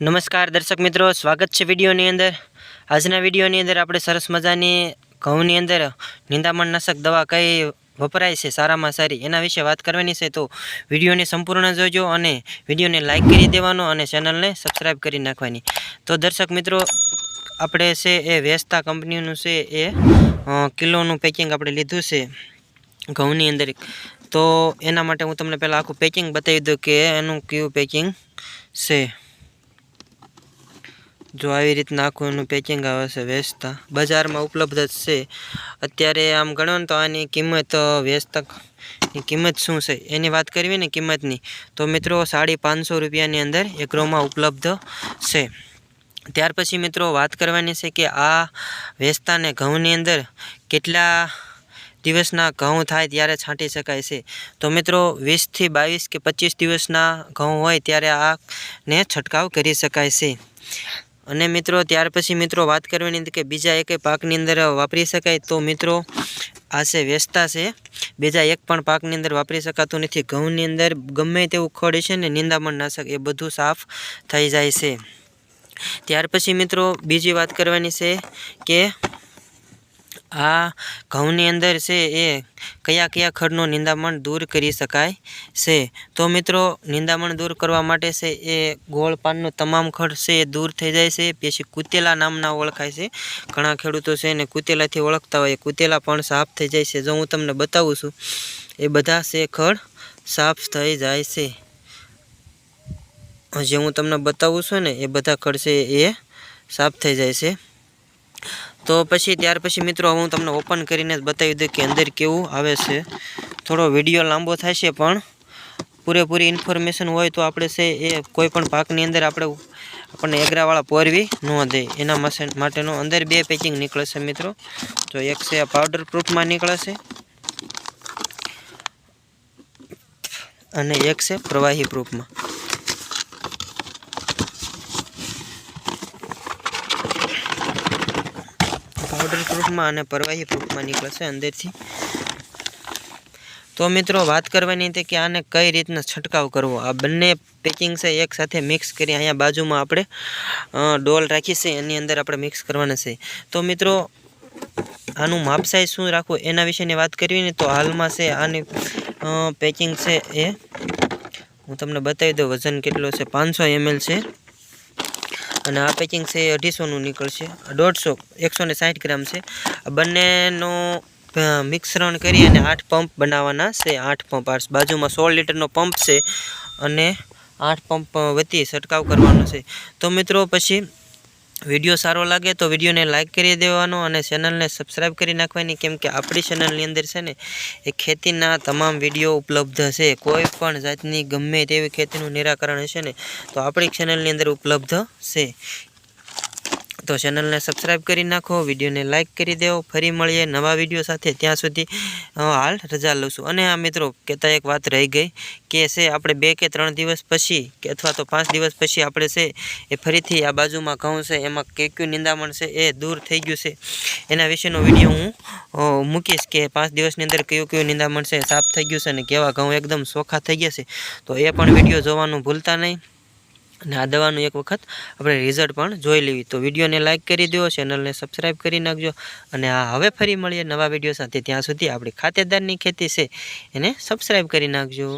નમસ્કાર દર્શક મિત્રો, સ્વાગત છે વિડીયોની અંદર. આજના વિડીયોની અંદર આપણે સરસ મજાની ઘઉંની અંદર નિંદામણ નાશક દવા કઈ વપરાય છે, સારામાં સારી, એના વિશે વાત કરવાની છે તો વિડીયોને સંપૂર્ણ જોજો અને વિડીયોને લાઇક કરી દેવાનો અને ચેનલને સબસ્ક્રાઈબ કરી નાખવાની. તો દર્શક મિત્રો, આપણે છે એ વેસ્તા કંપનીનું છે એ કિલોનું પેકિંગ આપણે લીધું છે ઘઉંની અંદર. તો એના માટે હું તમને પહેલાં આખું પેકિંગ બતાવી દઉં કે એનું કયું પેકિંગ છે. જો આવી રીતના આખું એનું પેકિંગ આવે છે, વેચતા. બજારમાં ઉપલબ્ધ જ છે. અત્યારે આમ ગણો ને તો આની કિંમત વેચતકની કિંમત શું છે? એની વાત કરવી ને કિંમતની, તો મિત્રો સાડી પાંચસો રૂપિયાની અંદર એક રોમાં ઉપલબ્ધ છે. ત્યાર પછી મિત્રો વાત કરવાની છે કે આ વેચતાને ઘઉંની અંદર કેટલા દિવસના ઘઉં થાય ત્યારે છાંટી શકાય છે. તો મિત્રો વીસથી બાવીસ કે પચીસ દિવસના ઘઉં હોય ત્યારે આને છંટકાવ કરી શકાય છે. અને મિત્રો, ત્યાર પછી મિત્રો વાત કરવાની કે બીજા એકે પાકની અંદર વાપરી શકાય તો મિત્રો આ છે છે. બીજા એક પણ પાકની અંદર વાપરી શકાતું નથી. ઘઉંની અંદર ગમે તેવું ખડ છે ને નિંદામણ નાશક એ બધું સાફ થઈ જાય છે. ત્યાર પછી મિત્રો બીજી વાત કરવાની છે કે આ ઘઉંની અંદર છે એ કયા કયા ખડનું નિંદામણ દૂર કરી શકાય છે? તો મિત્રો, નિંદામણ દૂર કરવા માટે છે એ ગોળ પાનનું તમામ ખડ છે એ દૂર થઈ જાય છે. પછી કુતેલા નામના ઓળખાય છે. ઘણા ખેડૂતો છે એને કુતેલાથી ઓળખતા હોય. કુતેલા પણ સાફ થઈ જાય છે. જો હું તમને બતાવું છું, એ બધા છે ખડ સાફ થઈ જાય છે. જે હું તમને બતાવું છું ને, એ બધા ખડ છે એ સાફ થઈ જાય છે. તો પછી ત્યાર પછી મિત્રો હું તમને ઓપન કરીને બતાવી દઉં કે અંદર કેવું આવે છે. થોડો વીડિયો લાંબો છે પણ પૂરેપૂરી ઇન્ફોર્મેશન હોય તો આપણે છે એ કોઈ પણ પાકની અંદર આપણે આપણને એગરાવાળા પોરવી ન દે. એના માટેનો અંદર બે પેકિંગ નીકળે છે મિત્રો. તો એક છે આ પાવડર પ્રૂફમાં નીકળે અને એક છે પ્રવાહી પ્રૂફમાં પાવડર પ્રૂફમાં અને પ્રવાહી પ્રૂફમાં નીકળશે અંદરથી. તો મિત્રો, વાત કરવાની હતી કે આને કઈ રીતના છંટકાવ કરવો? આ બંને પેકિંગ છે, એક સાથે મિક્સ કરી અહીંયા બાજુમાં આપણે ડોલ રાખી છે, એની અંદર આપણે મિક્સ કરવાના છે. તો મિત્રો, આનું માપ સાઈઝ શું રાખવું એના વિશેની વાત કરવી ને તો હાલમાં છે આની પેકિંગ છે એ, હું તમને બતાવી દઉં, વજન કેટલો છે, પાંચસો એમએલ છે. અને આ પેકિંગ છે અઢીસોનું નીકળશે. દોઢસો, એકસો ને સાઠ ગ્રામ છે. બંનેનો મિશ્રણ કરી અને આઠ પંપ બનાવવાના છે. આઠ પંપ આ બાજુમાં સોળ લીટરનો પંપ છે અને આઠ પંપ વતી છંટકાવ કરવાનો છે. તો મિત્રો, પછી વીડિયો સારો લાગે તો વિડીયોને લાઇક કરી દેવાનો અને ચેનલને સબસ્ક્રાઈબ કરી નાખવાની, કેમ કે આપણી ચેનલની અંદર છે ને એ ખેતીના તમામ વીડિયો ઉપલબ્ધ છે કોઈ પણ જાતની ગમે તેવી ખેતીનું નિરાકરણ હશે ને, તો આપણી ચેનલની અંદર ઉપલબ્ધ છે તો ચેનલને સબસ્ક્રાઈબ કરી નાખો વિડીયોને લાઇક કરી દેવો. ફરી મળીએ નવા વીડિયો સાથે. ત્યાં સુધી હાલ રજા લઉં છું. અને આ મિત્રો કહેતા એક વાત રહી ગઈ કે છે, આપણે બે કે ત્રણ દિવસ પછી કે અથવા તો પાંચ દિવસ પછી આપણે છે, એ ફરીથી આ બાજુમાં ઘઉં છે, એમાં કે કયું નિંદામણ છે, એ દૂર થઈ ગયું છે. એના વિશેનો વીડિયો હું મૂકીશ કે પાંચ દિવસની અંદર કયું કયું નિંદામણ છે, સાફ થઈ ગયું છે અને કેવા ઘઉં એકદમ ચોખ્ખા થઈ ગયા છે. તો એ પણ વીડિયો જોવાનું ભૂલતા નહીં. અને આ દવાનું એક વખત આપણે રિઝલ્ટ પણ જોઈ લેવી. તો વિડીયોને લાઇક કરી દો ચેનલને સબસ્ક્રાઈબ કરી નાખજો અને આ હવે ફરી મળીએ નવા વીડિયો સાથે. ત્યાં સુધી આપણી ખાતેદારની ખેતી છે, એને સબસ્ક્રાઈબ કરી નાખજો.